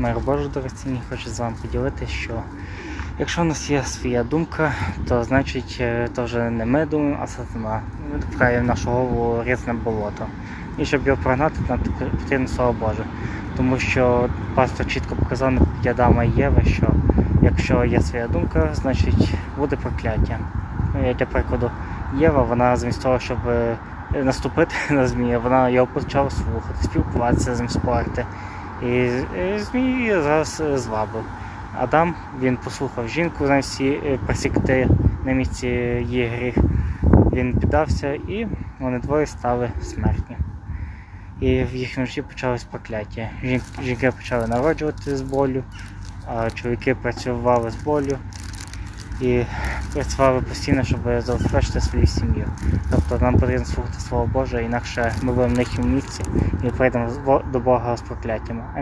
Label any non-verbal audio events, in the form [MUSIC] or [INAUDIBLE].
Мир Божий дорогоцінні, хочу з вами поділитися, що якщо у нас є своя думка, то значить е, то вже не ми думаємо, а сатана. Впхає в нашу голову різне болото. І щоб його прогнати, нам потрібно слово Боже. Тому що пастор чітко показав на прикладі Адама і Єви, що якщо є своя думка, значить буде прокляття. Ну, я Для прикладу, Єва, вона замість того, щоб е, наступити [LAUGHS] на змія, вона його почала слухати, спілкуватися з ним спорити. І е, змій зараз е, звабив. Адам він послухав жінку її, е, присікти на місці її гріх. Він піддався і вони двоє стали смертні. І в їхньому житті почалось прокляття. Жінки почали народжувати з болю, а чоловіки працювали з болю і працювали постійно, щоб забезпечити свою сім'ю. Тобто нам потрібно слухати Слово Боже, інакше ми будемо на їхньому місці і прийдемо до Бога з прокляттями.